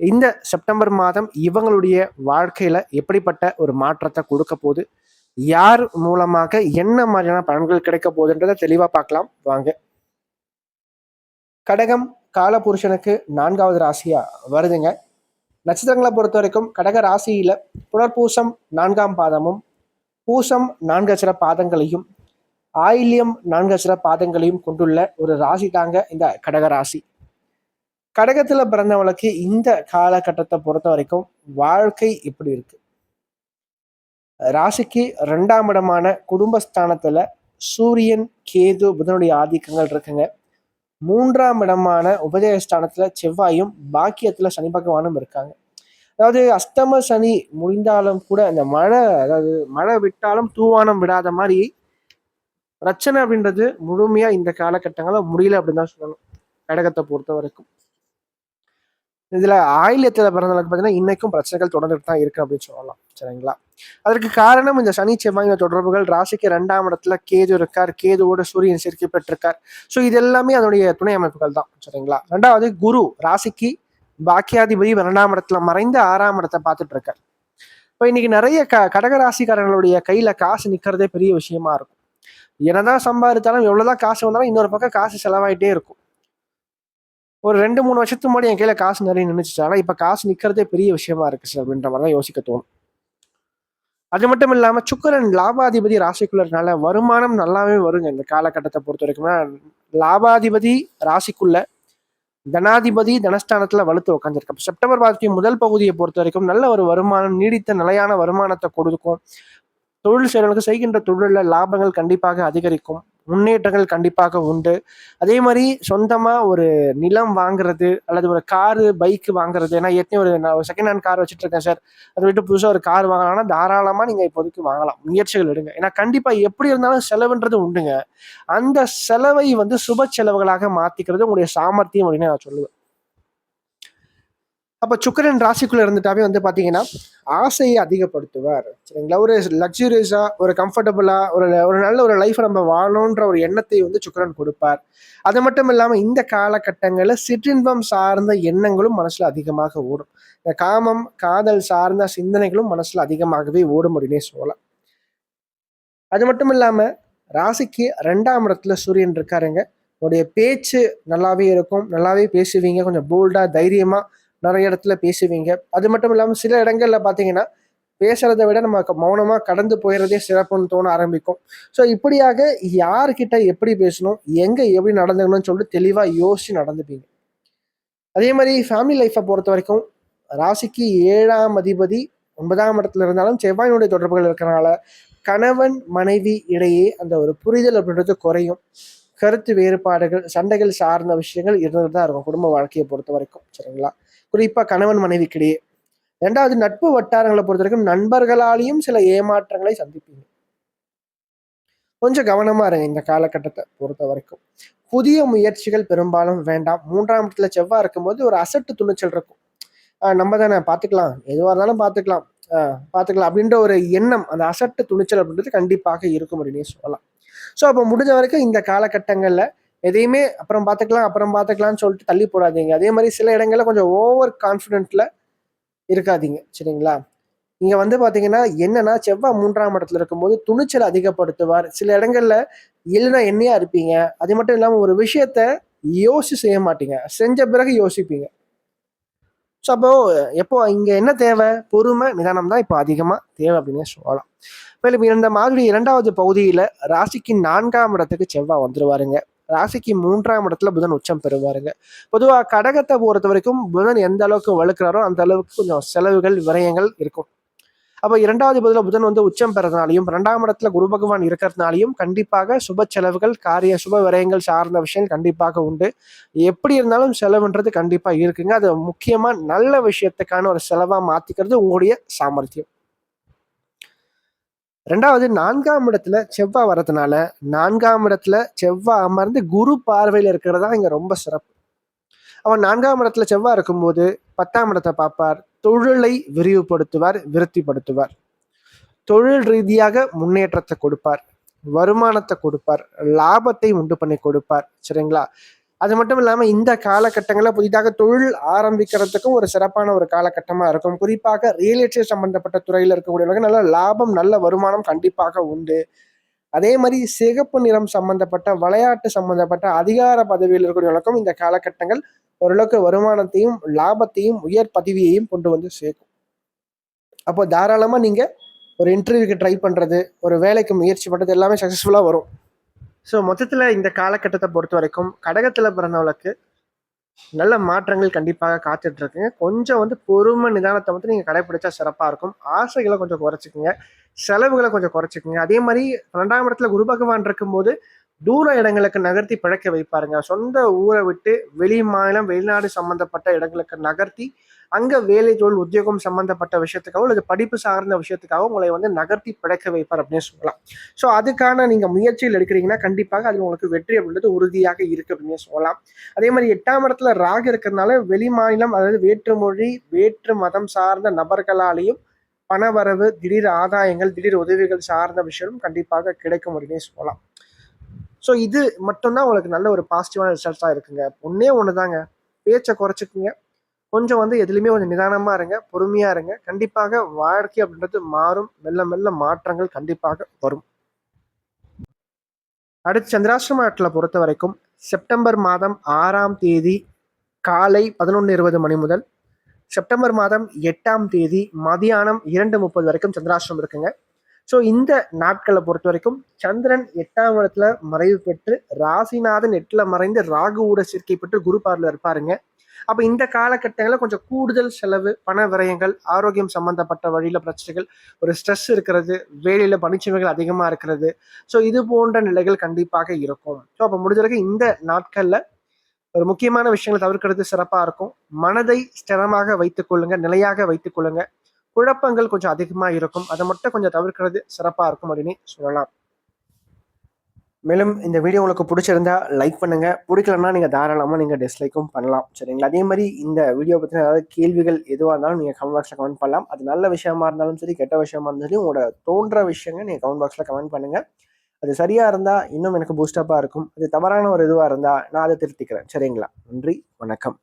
இந்த செப்டம்பர் மாதம் இவங்களுடைய வாழ்க்கையில எப்படிப்பட்ட ஒரு மாற்றத்தை கொடுக்க போகுது? யார் மூலமாக என்ன மாதிரியான பலன்கள் கிடைக்க போகுதுன்றதை தெளிவாக பார்க்கலாம். வாங்க. கடகம் காலபுருஷனுக்கு நான்காவது ராசியா வருதுங்க. நட்சத்திரங்களை பொறுத்த வரைக்கும் கடக ராசியில புனர்பூசம் நான்காம் பாதமும் பூசம் நான்கு அச்சர பாதங்களையும் ஆயில்யம் நான்கு அச்சர பாதங்களையும் கொண்டுள்ள ஒரு ராசி தாங்க இந்த கடக ராசி. கடகத்துல பிறந்தவங்களுக்கு இந்த காலகட்டத்தை பொறுத்த வரைக்கும் வாழ்க்கை இப்படி இருக்கு. ராசிக்கு ரெண்டாம் இடமான குடும்பஸ்தானத்துல சூரியன் கேது புதனுடைய ஆதிக்கங்கள் இருக்குங்க. மூன்றாம் இடமான உபதேசஸ்தானத்துல செவ்வாயும் பாக்கியத்துல சனி பகவானும் இருக்காங்க. அதாவது அஸ்தம சனி முடிந்தாலும் கூட அந்த மழை அதாவது மழை விட்டாலும் தூவானம் விடாத மாதிரி பிரச்சனை அப்படின்றது முழுமையா இந்த காலகட்டங்களில் முடியல அப்படின்னு தான் சொல்லணும். கடகத்தை பொறுத்த வரைக்கும். இதுல ஆயில்யத்துல பிறந்தவங்களுக்கு பார்த்தீங்கன்னா இன்னைக்கும் பிரச்சனைகள் தொடர்ந்துட்டு தான் இருக்கு அப்படின்னு சொல்லலாம். சரிங்களா? அதற்கு காரணம் இந்த சனி செவ்வாய் தொடர்புகள். ராசிக்கு ரெண்டாம் இடத்துல கேது இருக்கார். கேதுவோட சூரியன் சேர்க்கை பெற்றிருக்கார். ஸோ இது எல்லாமே அதனுடைய துணை அமைப்புகள் தான். சரிங்களா? ரெண்டாவது குரு ராசிக்கு பாக்கியாதிபதி இரண்டாம் இடத்துல மறைந்து ஆறாம் இடத்தை பார்த்துட்டு இருக்கார். இப்போ இன்னைக்கு நிறைய க கடக ராசிக்காரங்களுடைய கையில காசு நிற்கிறதே பெரிய விஷயமா இருக்கும். என்னதான் சம்பாதித்தாலும் எவ்வளவுதான் காசு வந்தாலும் இன்னொரு பக்கம் காசு செலவாயிட்டே இருக்கும். ஒரு ரெண்டு மூணு வருஷத்துக்கு முன்னாடி என் கையில காசு நிறைய நினைச்சிச்சு ஆனா இப்ப காசு நிக்கிறதே பெரிய விஷயமா இருக்கு சார் அப்படின்ற மாதிரி தான் யோசிக்க தோணும். அது மட்டும் இல்லாம சுக்கரன் லாபாதிபதி ராசிக்குள்ளனால வருமானம் நல்லாவே வருங்க. இந்த காலகட்டத்தை பொறுத்த வரைக்கும் லாபாதிபதி ராசிக்குள்ள தனாதிபதி தனஸ்தானத்துல வலுத்து உட்காந்துருக்கோம் செப்டம்பர் மாதத்தின் முதல் பகுதியை பொறுத்த வரைக்கும் நல்ல ஒரு வருமானம் நீடித்த நிலையான வருமானத்தை கொடுக்கும். தொழில் செய்கிறவங்களுக்கு செய்கின்ற தொழிலில் லாபங்கள் கண்டிப்பாக அதிகரிக்கும். முன்னேற்றங்கள் கண்டிப்பாக உண்டு. அதே மாதிரி சொந்தமாக ஒரு நிலம் வாங்குறது அல்லது ஒரு காரு பைக்கு வாங்குறது. ஏன்னா ஏற்கனவே ஒரு நான் ஒரு செகண்ட் ஹேண்ட் கார் வச்சுட்டு இருக்கேன் சார். அதை விட்டு புதுசாக ஒரு கார் வாங்கலாம்னா தாராளமாக நீங்கள் இப்போதைக்கு வாங்கலாம். முயற்சிகள் எடுங்க. ஏன்னா கண்டிப்பாக எப்படி இருந்தாலும் செலவுன்றது உண்டுங்க. அந்த செலவை வந்து சுப செலவுகளாக மாற்றிக்கிறது உங்களுடைய சாமர்த்தியம் அப்படின்னு நான் சொல்லுவேன். அப்ப சுக்கரன் ராசிக்குள்ள இருந்துட்டாவே வந்து பாத்தீங்கன்னா ஆசையை அதிகப்படுத்துவார். சரிங்களா? ஒரு லக்ஸுரியஸா ஒரு கம்ஃபர்டபுளா ஒரு ஒரு நல்ல ஒரு லைஃப் நம்ம வாழணுன்ற ஒரு எண்ணத்தை வந்து சுக்கரன் கொடுப்பார். அது மட்டும் இல்லாம இந்த காலகட்டங்களில் சிற்றின்பம் சார்ந்த எண்ணங்களும் மனசுல அதிகமாக ஓடும். இந்த காமம் காதல் சார்ந்த சிந்தனைகளும் மனசுல அதிகமாகவே ஓடும் அப்படின்னே சொல்லலாம். அது மட்டும் இல்லாம ராசிக்கு ரெண்டாம் இடத்துல சூரியன் இருக்காருங்க. உங்களுடைய பேச்சு நல்லாவே இருக்கும். நல்லாவே பேசுவீங்க. கொஞ்சம் போல்டா தைரியமா நிறைய இடத்துல பேசுவீங்க. அது மட்டும் இல்லாமல் சில இடங்கள்ல பார்த்தீங்கன்னா பேசுறதை விட நம்ம மௌனமாக கடந்து போயிடுறதே சிறப்புன்னு தோண ஆரம்பிக்கும். ஸோ இப்படியாக யார்கிட்ட எப்படி பேசணும் எங்கே எப்படி நடந்துக்கணும்னு சொல்லிட்டு தெளிவாக யோசிச்சு நடந்துப்பீங்க. அதே மாதிரி ஃபேமிலி லைஃப்பை பொறுத்த வரைக்கும் ராசிக்கு ஏழாம் அதிபதி ஒன்பதாம் இடத்துல இருந்தாலும் செவ்வாயினுடைய தொடர்புகள் இருக்கிறனால கணவன் மனைவி இடையே அந்த ஒரு புரிதல் அப்படின்றது குறையும். கருத்து வேறுபாடுகள் சண்டைகள் சார்ந்த விஷயங்கள் இருந்துட்டு தான் இருக்கும் குடும்ப வாழ்க்கையை பொறுத்த வரைக்கும் சரிங்களா? குறிப்பா கணவன் மனைவிக்கிடையே. ரெண்டாவது நட்பு வட்டாரங்களை பொறுத்த வரைக்கும் நண்பர்களாலையும் சில ஏமாற்றங்களை சந்திப்பீங்க. கொஞ்சம் கவனமா இருங்க இந்த காலகட்டத்தை பொறுத்த வரைக்கும். புதிய முயற்சிகள் பெரும்பாலும் வேண்டாம். மூன்றாம் இடத்துல செவ்வாய் இருக்கும்போது ஒரு அசட்டு துணிச்சல் இருக்கும். ஆஹ் நம்ம தானே பார்த்துக்கலாம். எதுவாக இருந்தாலும் பார்த்துக்கலாம். ஆஹ் பார்த்துக்கலாம் அப்படின்ற ஒரு எண்ணம் அந்த அசட்டு துணிச்சல் அப்படின்றது கண்டிப்பாக இருக்கும் அப்படின்னே சொல்லலாம். ஸோ அப்போ முடிஞ்ச வரைக்கும் இந்த காலகட்டங்களில் எதையுமே அப்புறம் பார்த்துக்கலாம் அப்புறம் பார்த்துக்கலாம்னு சொல்லிட்டு தள்ளி போடாதீங்க. அதே மாதிரி சில இடங்கள்ல கொஞ்சம் ஓவர் கான்ஃபிடென்ட்ல இருக்காதீங்க. சரிங்களா? இங்கே வந்து பார்த்தீங்கன்னா என்னன்னா செவ்வாய் மூன்றாம் இடத்துல இருக்கும்போது துணிச்சல் அதிகப்படுத்துவார். சில இடங்கள்ல இல்லைன்னா என்னையா இருப்பீங்க. அது மட்டும் இல்லாமல் ஒரு விஷயத்த யோசி செய்ய மாட்டீங்க. செஞ்ச பிறகு யோசிப்பீங்க. ஸோ அப்போ எப்போ இங்க என்ன தேவை? பொறுமை நிதானம் தான் இப்போ அதிகமாக தேவை அப்படின்னு சொல்லலாம். மேலும் இந்த மாதிரி இரண்டாவது பகுதியில் ராசிக்கு நான்காம் இடத்துக்கு செவ்வாய் வந்துருவாருங்க. ராசிக்கு மூன்றாம் இடத்துல புதன் உச்சம் பெறுவாருங்க. பொதுவா கடகத்தை பொறுத்த வரைக்கும் புதன் எந்த அளவுக்கு வழுக்கிறாரோ அந்த அளவுக்கு கொஞ்சம் செலவுகள் விரயங்கள் இருக்கும். அப்போ இரண்டாவது பதில புதன் வந்து உச்சம் பெறதுனாலையும் ரெண்டாம் இடத்துல குரு பகவான் இருக்கிறதுனாலையும் கண்டிப்பாக சுப செலவுகள் காரிய சுப விரயங்கள் சார்ந்த விஷயம் கண்டிப்பாக உண்டு. எப்படி இருந்தாலும் செலவுன்றது கண்டிப்பாக இருக்குங்க. அது முக்கியமாக நல்ல விஷயத்துக்கான ஒரு செலவாக மாற்றிக்கிறது உங்களுடைய சாமர்த்தியம். ரெண்டாவது நான்காம் இடத்துல செவ்வாய் வரதுனால நான்காம் இடத்துல செவ்வாய் அமர்ந்து குரு பார்வையில் இருக்கிறதா இங்க ரொம்ப சிறப்பு. அவன் நான்காம் இடத்துல செவ்வாய் இருக்கும்போது பத்தாம் இடத்தை பார்ப்பார். தொழிலை விரிவுபடுத்துவார் விருத்திப்படுத்துவார். தொழில் ரீதியாக முன்னேற்றத்தை கொடுப்பார். வருமானத்தை கொடுப்பார். லாபத்தை உண்டு பண்ணி கொடுப்பார். சரிங்களா? அது மட்டும் இல்லாமல் இந்த காலகட்டங்களில் புதிதாக தொழில் ஆரம்பிக்கிறதுக்கும் ஒரு சிறப்பான ஒரு காலகட்டமாக இருக்கும். குறிப்பாக ரியல் எஸ்டேட் சம்பந்தப்பட்ட துறையில் இருக்கக்கூடியவர்கள் நல்ல லாபம் நல்ல வருமானம் கண்டிப்பாக உண்டு. அதே மாதிரி சிகப்பு நிறம் சம்பந்தப்பட்ட விளையாட்டு சம்பந்தப்பட்ட அதிகார பதவியில் இருக்கக்கூடியவர்களுக்கும் இந்த காலகட்டங்கள் ஓரளவுக்கு வருமானத்தையும் லாபத்தையும் உயர் பதவியையும் கொண்டு வந்து சேர்க்கும். அப்போ தாராளமாக நீங்கள் ஒரு இன்டர்வியூக்கு ட்ரை பண்ணுறது ஒரு வேலைக்கு முயற்சி பண்ணுறது எல்லாமே சக்ஸஸ்ஃபுல்லாக வரும். ஸோ மொத்தத்தில் இந்த காலகட்டத்தை பொறுத்த வரைக்கும் கடகத்தில் பிறந்தவளுக்கு நல்ல மாற்றங்கள் கண்டிப்பாக காத்துட்டு இருக்குங்க கொஞ்சம் வந்து பொறுமை நிதானத்தை வந்து நீங்கள் கடைப்பிடிச்சா சிறப்பாக இருக்கும். ஆசைகளை கொஞ்சம் குறைச்சிக்கோங்க. செலவுகளை கொஞ்சம் குறைச்சிக்கோங்க. அதே மாதிரி ரெண்டாம் இடத்துல குரு பகவான் இருக்கும்போது தூர இடங்களுக்கு நகர்த்தி பிழைக்க வைப்பாருங்க. சொந்த ஊரை விட்டு வெளி மாநிலம் வெளிநாடு சம்பந்தப்பட்ட இடங்களுக்கு நகர்த்தி அங்க வேலை தொழில் உத்தியோகம் சம்பந்தப்பட்ட விஷயத்துக்காக அல்லது படிப்பு சார்ந்த விஷயத்துக்காகவும் உங்களை வந்து நகர்த்தி பிழைக்க வைப்பார் அப்படின்னு சொல்லலாம். ஸோ அதுக்கான நீங்க முயற்சியில் எடுக்கிறீங்கன்னா கண்டிப்பாக அது உங்களுக்கு வெற்றி அப்படின்றது உறுதியாக இருக்கு அப்படின்னு சொல்லலாம். அதே மாதிரி எட்டாம் இடத்துல ராகு இருக்கிறதுனால வெளி மாநிலம் அதாவது வேற்று மொழி வேற்று மதம் சார்ந்த நபர்களாலேயும் பணவரவு திடீர் ஆதாயங்கள் திடீர் உதவிகள் சார்ந்த விஷயம் கண்டிப்பாக கிடைக்கும் அப்படின்னே சொல்லலாம். ஸோ இது மட்டும்தான் உங்களுக்கு நல்ல ஒரு பாசிட்டிவான ரிசல்ட்ஸாக இருக்குங்க. ஒன்றே ஒன்று தாங்க பேச்சை குறைச்சிக்குங்க. கொஞ்சம் வந்து எதுலேயுமே கொஞ்சம் நிதானமாக இருங்க பொறுமையாக இருங்க. கண்டிப்பாக வாழ்க்கை அப்படின்றது மாறும். மெல்ல மெல்ல மாற்றங்கள் கண்டிப்பாக வரும். அடுத்து சந்திராசிரமத்தில் பொறுத்த வரைக்கும் செப்டம்பர் மாதம் ஆறாம் தேதி காலை பதினொன்று இருபது மணி முதல் செப்டம்பர் மாதம் எட்டாம் தேதி மதியானம் இரண்டு முப்பது வரைக்கும் சந்திராசிரமம் இருக்குங்க. ஸோ இந்த நாட்களை பொறுத்த வரைக்கும் சந்திரன் எட்டாம் இடத்துல மறைவு பெற்று ராசிநாதன் எட்டில் மறைந்து ராகுவோட சேர்க்கை பெற்று குரு இருப்பாருங்க. அப்போ இந்த காலகட்டங்களில் கொஞ்சம் கூடுதல் செலவு பண விரயங்கள் ஆரோக்கியம் சம்பந்தப்பட்ட வழியில் பிரச்சனைகள் ஒரு ஸ்ட்ரெஸ் இருக்கிறது வேலையில் பணிச்சுமைகள் அதிகமாக இருக்கிறது. ஸோ இது போன்ற நிலைகள் கண்டிப்பாக இருக்கும். ஸோ அப்போ முடிஞ்ச வரைக்கும் இந்த நாட்களில் ஒரு முக்கியமான விஷயங்களை தவிர்க்கிறது சிறப்பாக இருக்கும். மனதை ஸ்திரமாக வைத்துக் கொள்ளுங்க நிலையாக வைத்துக் கொள்ளுங்க. குழப்பங்கள் கொஞ்சம் அதிகமாக இருக்கும். அதை மட்டும் கொஞ்சம் தவிர்க்கிறது சிறப்பாக இருக்கும் அப்படின்னு சொல்லலாம். மேலும் இந்த வீடியோ உங்களுக்கு பிடிச்சிருந்தா லைக் பண்ணுங்க. பிடிக்கலன்னா நீங்கள் தாராளமாக நீங்கள் டிஸ்லைக்கும் பண்ணலாம். சரிங்களா? அதே மாதிரி இந்த வீடியோ பற்றின ஏதாவது கேள்விகள் எதுவாக இருந்தாலும் நீங்கள் கமெண்ட் பாக்ஸில் கமெண்ட் பண்ணலாம். அது நல்ல விஷயமா இருந்தாலும் சரி கெட்ட விஷயமா இருந்தாலும் சரி உங்களோட தோன்ற விஷயங்கள் நீங்கள் கமெண்ட் பாக்ஸில் கமெண்ட் பண்ணுங்க. அது சரியாக இருந்தால் இன்னும் எனக்கு பூஸ்டப்பாக இருக்கும். அது தவறான ஒரு இதுவாக இருந்தால் நான் அதை திருத்திக்கிறேன். சரிங்களா? நன்றி வணக்கம்.